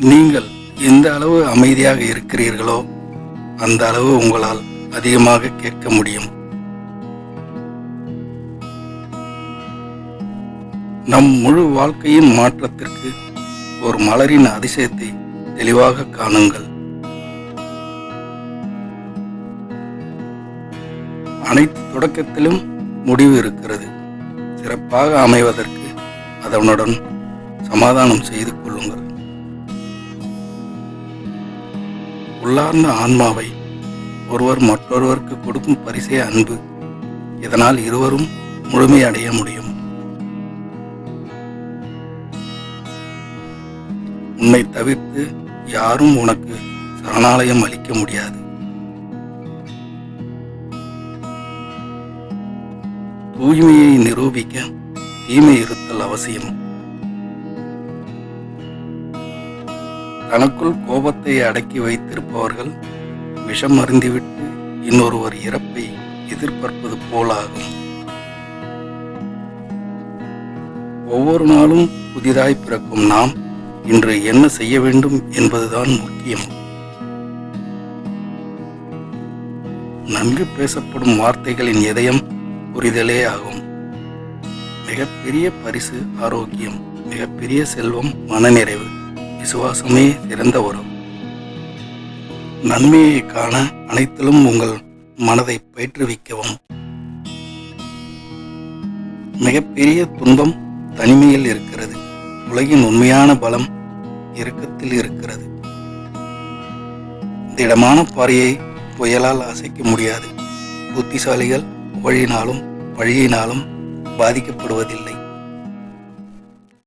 நீங்கள் எந்த அளவு அமைதியாக இருக்கிறீர்களோ அந்த அளவு உங்களால் அதிகமாக கேட்க முடியும். நம் முழு வாழ்க்கையின் மாற்றத்திற்கு ஒரு மலரின் அதிசயத்தை தெளிவாக காணுங்கள். அனைத்து தொடக்கத்திலும் முடிவு இருக்கிறது. சிறப்பாக அமைவதற்கு அதனுடன் சமாதானம் செய்து உள்ளார்ந்த ஆன்மாவை ஒருவர் மற்றொருவருக்கு கொடுக்கும் பரிசே அன்பு. இதனால் இருவரும் முழுமையடைய முடியும். உன்னை தவிர்த்து யாரும் உனக்கு சரணாலயம் அளிக்க முடியாது. தூய்மையை நிரூபிக்க தீமை இருத்தல் அவசியம். தனக்குள் கோபத்தை அடக்கி வைத்திருப்பவர்கள் விஷம் அருந்திவிட்டு இன்னொருவர் இறப்பை எதிர்பார்ப்பது போலாகும். ஒவ்வொரு நாளும் புதிதாய் பிறக்கும் நாம் இன்று என்ன செய்ய வேண்டும் என்பதுதான் முக்கியம். நன்கு பேசப்படும் வார்த்தைகளின் இதயம் புரிதலே ஆகும். மிகப்பெரிய பரிசு ஆரோக்கியம். மிகப்பெரிய செல்வம் மனநிறைவு. விசுவாசமே சிறந்த உறவு நன்மையை காண அனைத்திலும் உங்கள் மனதை பயிற்றுவிக்கவும். மிகப்பெரிய துன்பம் தனிமையில் இருக்கிறது. உலகின் உண்மையான பலம் இறுக்கத்தில் இருக்கிறது. திடமான பாறையை புயலால் அசைக்க முடியாது. புத்திசாலிகள் புகழினாலும் வழியினாலும் பாதிக்கப்படுவதில்லை.